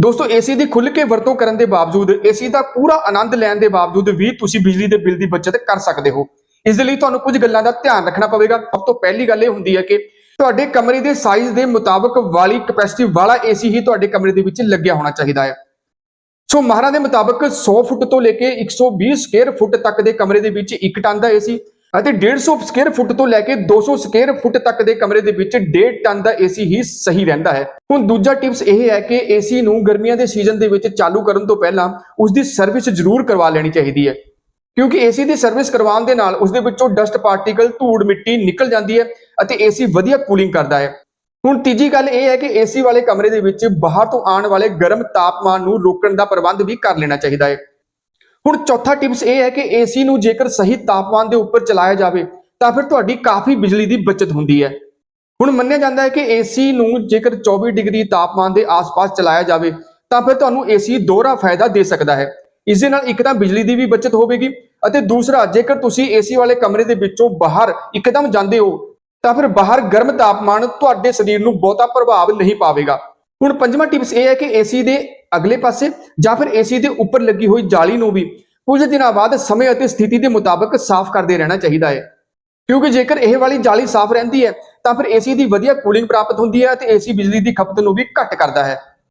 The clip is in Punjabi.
ਦੋਸਤੋ, ਏਸੀ ਦੀ ਖੁੱਲ੍ਹ ਕੇ ਵਰਤੋਂ ਕਰਨ ਦੇ ਬਾਵਜੂਦ, ਏਸੀ ਦਾ ਪੂਰਾ ਆਨੰਦ ਲੈਣ ਦੇ ਬਾਵਜੂਦ ਵੀ ਤੁਸੀਂ ਬਿਜਲੀ ਦੇ ਬਿੱਲ ਦੀ ਬਚਤ ਕਰ ਸਕਦੇ ਹੋ। ਇਸ ਦੇ ਲਈ ਤੁਹਾਨੂੰ ਕੁਝ ਗੱਲਾਂ ਦਾ ਧਿਆਨ ਰੱਖਣਾ ਪਵੇਗਾ। ਸਭ ਤੋਂ ਪਹਿਲੀ ਗੱਲ ਇਹ ਹੁੰਦੀ ਹੈ ਕਿ ਤੁਹਾਡੇ ਕਮਰੇ ਦੇ ਸਾਈਜ਼ ਦੇ ਮੁਤਾਬਕ ਵਾਲੀ ਕਪੈਸਿਟੀ ਵਾਲਾ ਏਸੀ ਹੀ ਤੁਹਾਡੇ ਕਮਰੇ ਦੇ ਵਿੱਚ ਲੱਗਿਆ ਹੋਣਾ ਚਾਹੀਦਾ ਹੈ। ਸੋ ਮਾਹਰਾਂ ਦੇ ਮੁਤਾਬਕ 100 ਫੁੱਟ ਤੋਂ ਲੈ ਕੇ 120 ਸਕੁਅਰ ਫੁੱਟ ਤੱਕ ਦੇ ਕਮਰੇ ਦੇ ਵਿੱਚ 1 ਟਨ ਦਾ ਏਸੀ ਅਤੇ 150 ਸਕੁਅਰ ਫੁੱਟ ਤੋਂ ਲੈ ਕੇ 200 ਸਕੁਅਰ ਫੁੱਟ ਤੱਕ ਦੇ ਕਮਰੇ ਦੇ ਵਿੱਚ 1.5 ਟਨ ਦਾ ਏਸੀ ਹੀ ਸਹੀ ਰਹਿੰਦਾ ਹੈ। ਹੁਣ ਦੂਜਾ ਟਿਪਸ ਇਹ ਹੈ ਕਿ ਏਸੀ ਨੂੰ ਗਰਮੀਆਂ ਦੇ ਸੀਜ਼ਨ ਦੇ ਵਿੱਚ ਚਾਲੂ ਕਰਨ ਤੋਂ ਪਹਿਲਾਂ ਉਸ ਦੀ ਸਰਵਿਸ ਜ਼ਰੂਰ ਕਰਵਾ ਲੈਣੀ ਚਾਹੀਦੀ ਹੈ। ਕਿਉਂਕਿ ਏਸੀ ਦੀ ਸਰਵਿਸ ਕਰਵਾਉਣ ਦੇ ਨਾਲ ਉਸ ਦੇ ਵਿੱਚੋਂ ਡਸਟ ਪਾਰਟੀਕਲ, ਧੂੜ ਮਿੱਟੀ ਨਿਕਲ ਜਾਂਦੀ ਹੈ ਅਤੇ ਏਸੀ ਵਧੀਆ ਕੂਲਿੰਗ ਕਰਦਾ ਹੈ। ਹੁਣ ਤੀਜੀ ਗੱਲ ਇਹ ਹੈ ਕਿ ਏਸੀ ਵਾਲੇ ਕਮਰੇ ਦੇ ਵਿੱਚ ਬਾਹਰ ਤੋਂ ਆਉਣ ਵਾਲੇ ਗਰਮ ਤਾਪਮਾਨ ਨੂੰ ਰੋਕਣ ਦਾ ਪ੍ਰਬੰਧ ਵੀ ਕਰ ਲੈਣਾ ਚਾਹੀਦਾ ਹੈ। ਹੁਣ ਚੌਥਾ ਟਿਪਸ ਇਹ ਹੈ ਕਿ ਏਸੀ ਨੂੰ ਜੇਕਰ ਸਹੀ ਤਾਪਮਾਨ ਦੇ ਉੱਪਰ ਚਲਾਇਆ ਜਾਵੇ, ਤਾਂ ਫਿਰ ਤੁਹਾਡੀ ਕਾਫੀ ਬਿਜਲੀ ਦੀ ਬਚਤ ਹੁੰਦੀ ਹੈ। ਹੁਣ ਮੰਨਿਆ ਜਾਂਦਾ ਹੈ ਕਿ ਏਸੀ ਨੂੰ ਜੇਕਰ 24 ਡਿਗਰੀ ਤਾਪਮਾਨ ਦੇ ਆਸ-ਪਾਸ ਚਲਾਇਆ ਜਾਵੇ, ਤਾਂ ਫਿਰ ਤੁਹਾਨੂੰ ਏਸੀ ਦੋਹਰਾ ਫਾਇਦਾ ਦੇ ਸਕਦਾ ਹੈ। ਇਸ ਦੇ ਨਾਲ ਇੱਕ ਤਾਂ ਬਿਜਲੀ ਦੀ ਵੀ ਬਚਤ ਹੋਵੇਗੀ ਅਤੇ ਦੂਸਰਾ, ਜੇਕਰ ਤੁਸੀਂ ਏਸੀ ਵਾਲੇ ਕਮਰੇ ਦੇ ਵਿੱਚੋਂ ਬਾਹਰ ਇੱਕਦਮ ਜਾਂਦੇ ਹੋ, ਤਾਂ ਫਿਰ ਬਾਹਰ ਗਰਮ ਤਾਪਮਾਨ ਤੁਹਾਡੇ ਸਰੀਰ ਨੂੰ ਬਹੁਤਾ ਪ੍ਰਭਾਵ ਨਹੀਂ ਪਾਵੇਗਾ। ਹੁਣ ਪੰਜਵਾਂ ਟਿਪਸ ਇਹ ਹੈ ਕਿ ਏਸੀ ਦੇ ਅਗਲੇ ਪਾਸੇ ਜਾਂ ਫਿਰ ਏਸੀ ਦੇ ਉੱਪਰ ਲੱਗੀ ਹੋਈ ਜਾਲੀ ਨੂੰ ਵੀ ਕੁਝ ਦਿਨਾਂ ਬਾਅਦ ਸਮੇਂ ਅਤੇ ਸਥਿਤੀ ਦੇ ਮੁਤਾਬਕ ਸਾਫ਼ ਕਰਦੇ ਰਹਿਣਾ ਚਾਹੀਦਾ ਹੈ। ਕਿਉਂਕਿ ਜੇਕਰ ਇਹ ਵਾਲੀ ਜਾਲੀ ਸਾਫ਼ ਰਹਿੰਦੀ ਹੈ, ਤਾਂ ਫਿਰ ਏਸੀ ਦੀ ਵਧੀਆ ਕੂਲਿੰਗ ਪ੍ਰਾਪਤ ਹੁੰਦੀ ਹੈ ਅਤੇ ਏਸੀ ਬਿਜਲੀ ਦੀ ਖਪਤ ਨੂੰ ਵੀ ਘੱਟ ਕਰਦਾ ਹੈ।